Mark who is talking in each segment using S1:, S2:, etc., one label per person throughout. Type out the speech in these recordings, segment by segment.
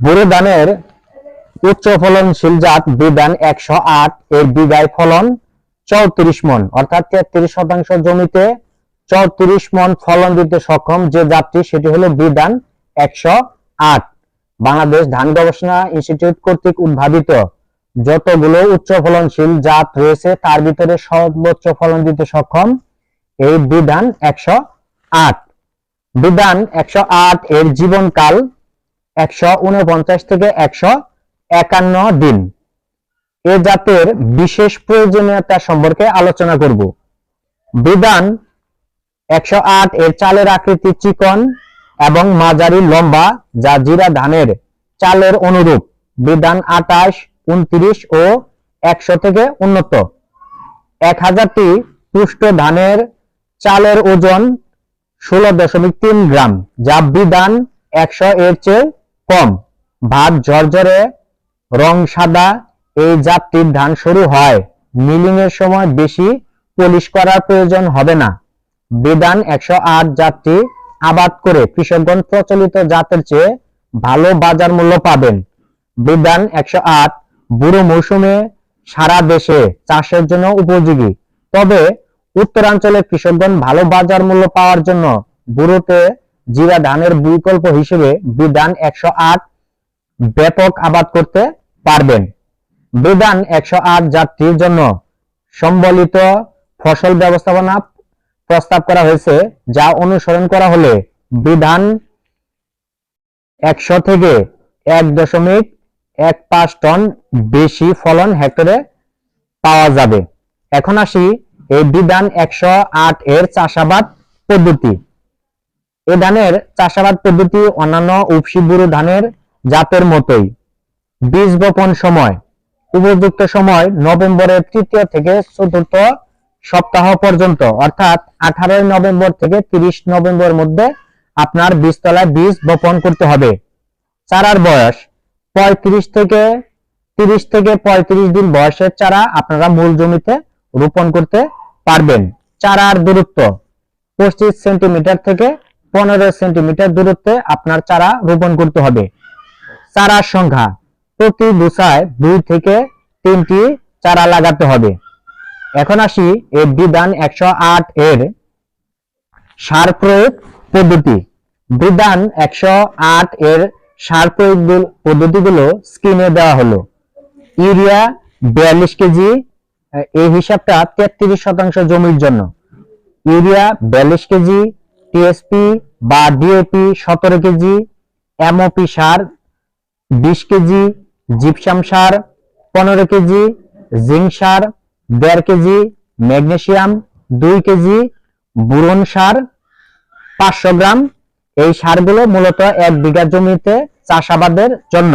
S1: বোরো ধানের উচ্চ ফলনশীল জাত বিধান একশো আট, এর বিঘায় ফলন চৌত্রিশ মন, অর্থাৎ তেত্রিশ শতাংশ জমিতে চৌত্রিশ মন ফলন দিতে সক্ষম যে জাতটি, সেটি হলো বিধান একশো আট। বাংলাদেশ ধান গবেষণা ইনস্টিটিউট কর্তৃক উদ্ভাবিত যতগুলো উচ্চ ফলনশীল জাত রয়েছে, তার ভিতরে সর্বোচ্চ ফলন দিতে সক্ষম এই বিধান একশো আট। বিধান একশো আট এর জীবনকাল একশো উনপঞ্চাশ থেকে একশো একান্ন দিন। এ জাতের বিশেষ প্রয়োজনীয়তা সম্পর্কে আলোচনা করব। বিধান, একশো আট এর চালের আকৃতি চিকন এবং মাঝারি লম্বা, যা জিরা ধানের চালের অনুরূপ। বিধান আটাশ উনত্রিশ ও একশো থেকে উন্নত। এক হাজারটি পুষ্ট ধানের চালের ওজন ষোলো দশমিক তিন গ্রাম, যা বিধান একশো এর চেয়ে কম। ভাত ঝরঝরে, রং সাদা, এই জাতটির ধান শুরু হয়। মিলিং এর সময় বেশি পলিশ করার প্রয়োজন হবে না। বিধান একশো আট জাতটি আবাদ করে কৃষকগণ প্রচলিত জাতের চেয়ে ভালো বাজার মূল্য পাবেন। বিধান একশো আট বুড়ো মৌসুমে সারা দেশে চাষের জন্য উপযোগী। তবে উত্তরাঞ্চলের কৃষকগণ ভালো বাজার মূল্য পাওয়ার জন্য বুড়োতে জিরা ধানের বিকল্প হিসেবে বিধান একশো আট ব্যাপক আবাদ করতে পারবেন। বিধান একশো আট জাতির জন্য সম্বলিত ফসল ব্যবস্থাপনা প্রস্তাব করা হয়েছে, যা অনুসরণ করা হলে বিধান একশো থেকে এক দশমিক এক পাঁচ টন বেশি ফলন হেক্টরে পাওয়া যাবে। এখন আসি এই বিধান একশো আট এর চাষাবাদ পদ্ধতি। এ ধানের চাষাবাদ পদ্ধতি অন্যান্য উপসি বুড়ো ধানের জাতের মতোই। বীজ বপন সময়, উপযুক্ত সময় নভেম্বরের তৃতীয় থেকে চতুর্থ সপ্তাহ পর্যন্ত, অর্থাৎ আঠারোই নভেম্বর থেকে তিরিশ নভেম্বর মধ্যে আপনার বীজতলায় বীজ বপন করতে হবে। চারার বয়স, পঁয়ত্রিশ থেকে তিরিশ থেকে পঁয়ত্রিশ দিন বয়সের চারা আপনারা মূল জমিতে রোপণ করতে পারবেন। চারার দূরত্ব, পঁচিশ সেন্টিমিটার থেকে পনেরো সেন্টিমিটার দূরত্বে আপনার চারা রোপণ করতে হবে। চারার সংখ্যা, প্রতি গুছায় দুই থেকে তিনটি চারা লাগাতে হবে। এখন আসি এই বিধান একশো আট এর সার প্রয়োগ পদ্ধতি। বিধান একশো আট এর সার প্রয়োগ গুল- পদ্ধতিগুলো স্ক্রিনে দেওয়া হলো। ইউরিয়া বিয়াল্লিশ কেজি এই হিসাবটা তেত্রিশ শতাংশ জমির জন্য। ইউরিয়া বিয়াল্লিশ কেজি টিএসপি বা ডিএপি সতেরো কেজি এমওপি সার, বিশ কেজি জিপসাম সার, পনেরো কেজি জিঙ্ক সার, দেড় কেজি ম্যাগনেসিয়াম দুই কেজি, বুরন সার, পাঁচশো গ্রাম। এই সারগুলো মূলত এক বিঘা জমিতে চাষাবাদের জন্য।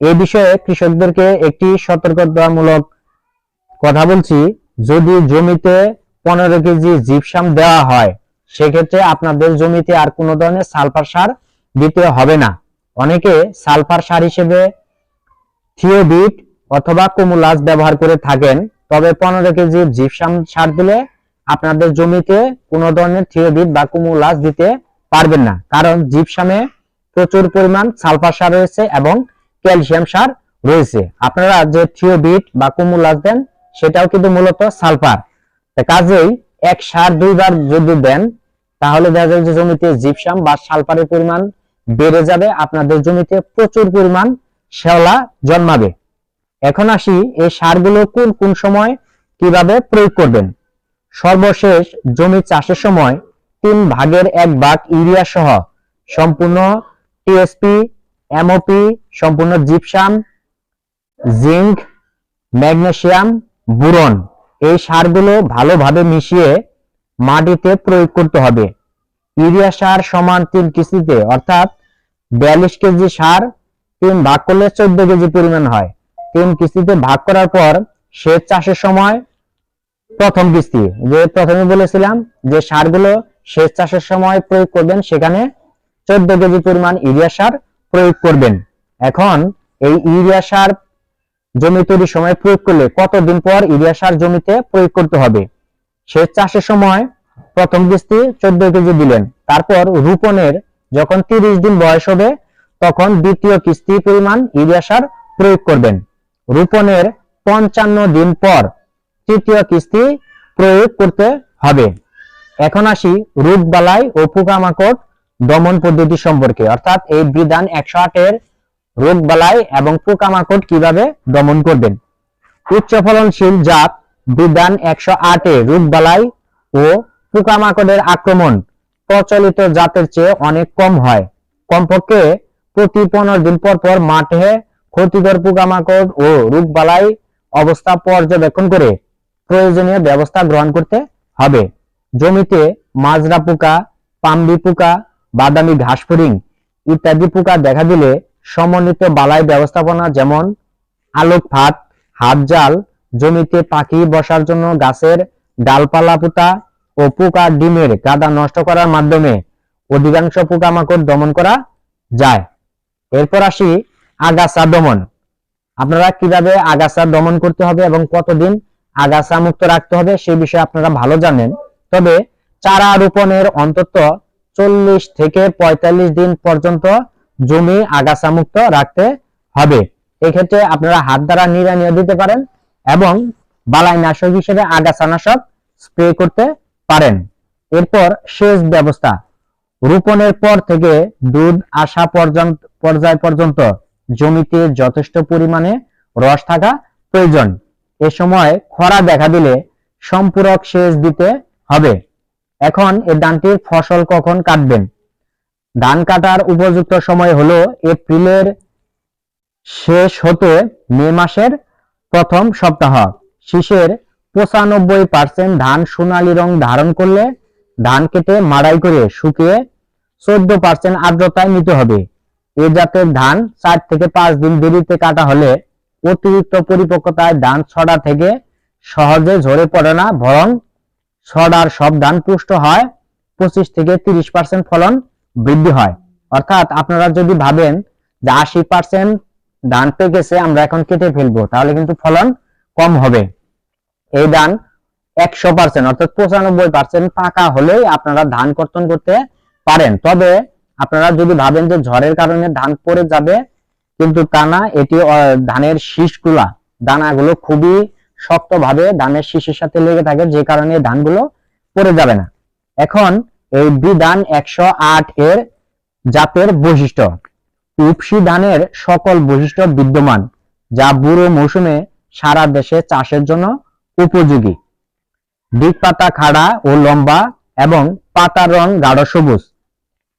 S1: এই বিষয়ে কৃষকদেরকে একটি সতর্কতামূলক কথা বলছি। যদি জমিতে পনেরো কেজি জিপসাম দেওয়া হয় সেক্ষেত্রে আপনাদের জমিতে আর কোনো ধরনের সালফার সার দিতে হবে না। অনেকে সালফার সার হিসেবে থিওবিট অথবা কুমুলাস ব্যবহার করে থাকেন, তবে পনেরো কেজি জিপসাম সার দিলে আপনাদের জমিতে কোনো ধরনের থিওবিট বা কুমুলাস দিতে পারবেন না, কারণ জিপসামে প্রচুর পরিমাণ সালফার সার রয়েছে এবং ক্যালসিয়াম সার রয়েছে। আপনারা যে থিওবিট বা কুমুলাস দেন, সেটাও কিন্তু মূলত সালফার। কাজেই এক সার দুইবার যদি দেন তাহলে দেখা যে জমিতে জিপসাম বা সালফারের পরিমাণ বেড়ে যাবে, আপনাদের জমিতে প্রচুর পরিমাণ শ্যাওলা জন্মাবে। এখন আসি এই সারগুলো কোন কোন সময় কীভাবে প্রয়োগ করবেন? সর্বশেষ জমি চাষের সময় তিন ভাগের এক ভাগ ইউরিয়া সহ সম্পূর্ণ টিএসপি এমওপি সম্পূর্ণ জিপসাম জিঙ্ক ম্যাগনেসিয়াম বুরন এই সারগুলো ভালোভাবে মিশিয়ে মাটিতে প্রয়োগ করতে হবে। ইউরিয়া সার সমান তিন কিস্তিতে অর্থাৎ বিয়াল্লিশ কেজি সার তিন ভাগ করলে চোদ্দ কেজি পরিমাণ হয়। তিন কিস্তিতে ভাগ করার পর সেচ চাষের সময় প্রথম কিস্তি। যে প্রথমে বলেছিলাম যে সারগুলো সেচ চাষের সময় প্রয়োগ করবেন, সেখানে চোদ্দ কেজি পরিমাণ ইউরিয়া সার প্রয়োগ করবেন। এখন এই ইউরিয়া সার জমি তৈরির সময় প্রয়োগ করলে কতদিন পর ইউরিয়া সার জমিতে প্রয়োগ করতে হবে? সেচ চাষের সময় প্রথম কিস্তি চোদ্দ কেজি দিলেন। তারপর রোপণের যখন তিরিশ দিন বয়স হবে, তখন দ্বিতীয় কিস্তি পরিমাণ ইউরিয়া সার প্রয়োগ করবেন। রোপণের পঞ্চান্ন দিন পর তৃতীয় কিস্তি প্রয়োগ করতে হবে। এখন আসি রোগ বালাই ও পোকামাকড় দমন পদ্ধতি সম্পর্কে। অর্থাৎ এই বিধান একশো আটের রোগ বালাই এবং পোকামাকড় কীভাবে দমন করবেন? উচ্চ ফলনশীল জাত বিধান একশো আটে রোগ বালাই ও পোকামাকড়ের আক্রমণ প্রচলিত জাতের চেয়ে অনেক কম হয়। কমপক্ষে প্রতি পনেরো দিন পর পর মাঠে ক্ষতিকর পোকামাকড় ও রোগ বালাই অবস্থা পর্যবেক্ষণ করে প্রয়োজনীয় ব্যবস্থা গ্রহণ করতে হবে। জমিতে মাজরা পোকা পাম্বি পোকা, বাদামি ঘাস ফড়িং ইত্যাদি পোকা দেখা দিলে সমন্বিত বালাই ব্যবস্থাপনা যেমন আলোক ফাঁদ, হাত জাল জমিতে পাখি বসার জন্য গাছের ডালপালা পোতা ও পোকা ডিমের গাদা নষ্ট করার মাধ্যমে অধিকাংশ পোকামাকড় দমন করা যায়। এরপর আসি আগাছা দমন। আপনারা কীভাবে আগাছা দমন করতে হবে এবং কতদিন আগাছা মুক্ত রাখতে হবে সে বিষয়ে আপনারা ভালো জানেন। তবে চারা রোপণের অন্তত চল্লিশ থেকে পঁয়তাল্লিশ দিন পর্যন্ত জমি আগাছা মুক্ত রাখতে হবে। এক্ষেত্রে আপনারা হাত দ্বারা নিড়ানিও দিতে পারেন এবং বালাই নাশক হিসেবে আগাছা নাশক স্প্রে করতে পারেন। এরপর সেচ ব্যবস্থা। রোপণের পর থেকে দুধ আসা পর্যন্ত, পর্যায় পর্যন্ত জমিতে যথেষ্ট পরিমাণে রস থাকা প্রয়োজন। এ সময় খরা দেখা দিলে সম্পূরক সেচ দিতে হবে। এখন এই ধানটির ফসল কখন কাটবেন? ধান কাটার উপযুক্ত সময় হলো এপ্রিলের শেষ হতে মে মাসের প্রথম সপ্তাহ। শীষের পঁচানব্বই পার্সেন্ট ধান সোনালী রং ধারণ করলে ধান কেটে মাড়াই করে শুকিয়ে চোদ্দ পার্সেন্ট আর্দ্রতায় নিতে হবে। এ জাতের ধান চার থেকে পাঁচ দিন দেরিতে কাটা হলে অতিরিক্ত পরিপক্কতায় ধান ছড়া থেকে সহজে ঝরে পড়ে না, বরং ছড়ার সব ধান পুষ্ট হয়, পঁচিশ থেকে তিরিশ পার্সেন্ট ফলন বৃদ্ধি হয়। অর্থাৎ আপনারা যদি ভাবেন যে আশি পার্সেন্ট ধান পেকেছে আমরা এখন কেটে ফেলব, তাহলে কিন্তু ফলন কম হবে। এই ধান একশো পার্সেন্ট অর্থাৎ পঁচানব্বই পার্সেন্ট পাকা হলেই আপনারা ধান কর্তন করতে পারেন। তবে আপনারা যদি ভাবেন যে ঝড়ের কারণে ধান পড়ে যাবে, কিন্তু তা না, এটি ধানের শীষগুলা, দানাগুলো খুবই শক্তভাবে ধানের শীষের সাথে লেগে থাকে, যে কারণে ধানগুলো পড়ে যাবে না। এখন এই বিধান একশো আট এর জাতের বৈশিষ্ট্য। উপসি ধানের সকল বৈশিষ্ট্য বিদ্যমান, যা বুড়ো মৌসুমে সারা দেশে চাষের জন্য উপযোগী। দিক পাতা খাড়া ও লম্বা এবং পাতার রং গাঢ় সবুজ।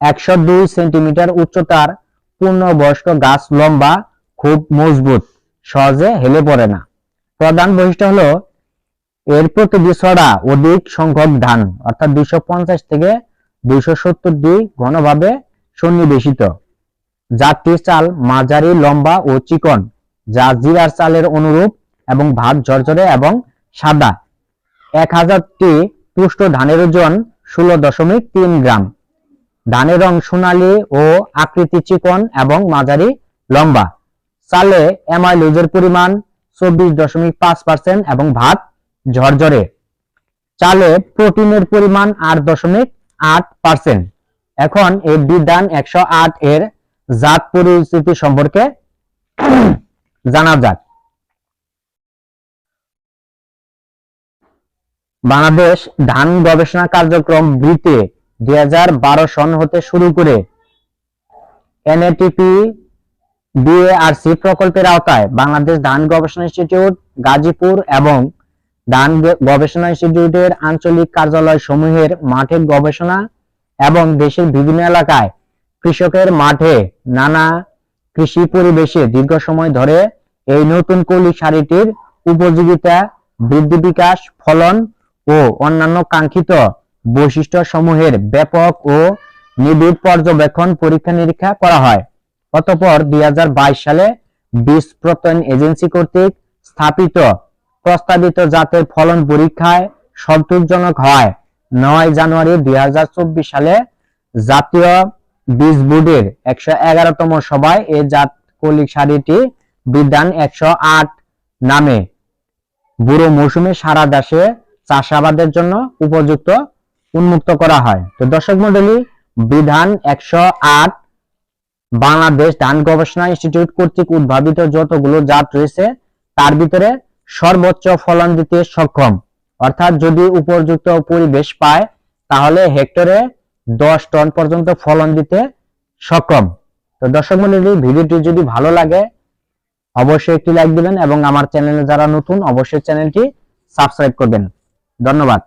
S1: একশো দুই সেন্টিমিটার উচ্চতার পূর্ণবয়স্ক গাছ লম্বা, খুব মজবুত, সহজে হেলে পড়ে না। প্রধান বৈশিষ্ট্য হলো, এর প্রতিটি ছড়া অধিক সংখ্যক ধান, অর্থাৎ দুইশো পঞ্চাশ থেকে দুইশো সত্তরটি ঘনভাবে সন্নিবেশিত। জাতটির চাল, মাঝারি, লম্বা ও চিকন, যা জিরার চালের অনুরূপ এবং ভাত ঝরঝরে এবং সাদা। এক হাজারটি পুষ্ট ধানের ওজন ষোলো দশমিক তিন গ্রাম। ধানের রং সোনালী ও আকৃতি চিকন এবং মাঝারি লম্বা। চালে অ্যামাইলোজের পরিমাণ চব্বিশ দশমিক পাঁচ পার্সেন্ট এবং ভাত ঝরঝরে। চালে প্রোটিনের পরিমাণ আট দশমিক আট পার্সেন্ট। এখন এই বিধান একশো আট এর জাত পরিস্থিতি সম্পর্কে জানা যাক। বাংলাদেশ ধান গবেষণা কার্যক্রম ব্রিতে দুই সন হতে শুরু করে এনএটিপি, বিএআরসি প্রকল্পের আওতায় বাংলাদেশ ধান গবেষণা ইনস্টিটিউট, গাজীপুর এবং ধান গবেষণা ইনস্টিটিউটের আঞ্চলিক কার্যালয় সমূহের মাঠে গবেষণা এবং দেশের বিভিন্ন এলাকায় কৃষকের মাঠে নানা কৃষি পরিবেশে দীর্ঘ সময় ধরে এই নতুন কলি সারিটির উপযোগিতা, বৃদ্ধি বিকাশ, ফলন ও অন্যান্য কাঙ্ক্ষিত বৈশিষ্ট্য সমূহের ব্যাপক ও নিবিড় পর্যবেক্ষণ পরীক্ষা নিরীক্ষা করা হয়। অতঃপর দুই সালে বীজ প্রত্যয়ন এজেন্সি কর্তৃক স্থাপিত, প্রস্তাবিত জাতের ফলন পরীক্ষায় সন্তোষজনক হয়। নয় জানুয়ারি দুই হাজার চব্বিশ সালে জাতীয় বীজ বোর্ডের একশো এগারোতম সভায় এই জাত কলিক সারিটি বিধান একশো আট নামে। বুড়ো মৌসুমে সারা দেশে চাষাবাদের জন্য উপযুক্ত উন্মুক্ত করা হয়। তো দর্শক মন্ডলী বিধান একশো আট বাংলাদেশ ধান গবেষণা ইনস্টিটিউট কর্তৃক উদ্ভাবিত যতগুলো জাত রয়েছে, তার ভিতরে সর্বোচ্চ ফলন দিতে সক্ষম। অর্থাৎ যদি উপযুক্ত পরিবেশ পায়, তাহলে হেক্টরে দশ টন পর্যন্ত ফলন দিতে সক্ষম। তো দর্শক মন্ডলী, ভিডিওটি যদি ভালো লাগে, অবশ্যই একটি লাইক দিবেন এবং আমার চ্যানেলে যারা নতুন, অবশ্যই চ্যানেলটি সাবস্ক্রাইব করবেন। ধন্যবাদ।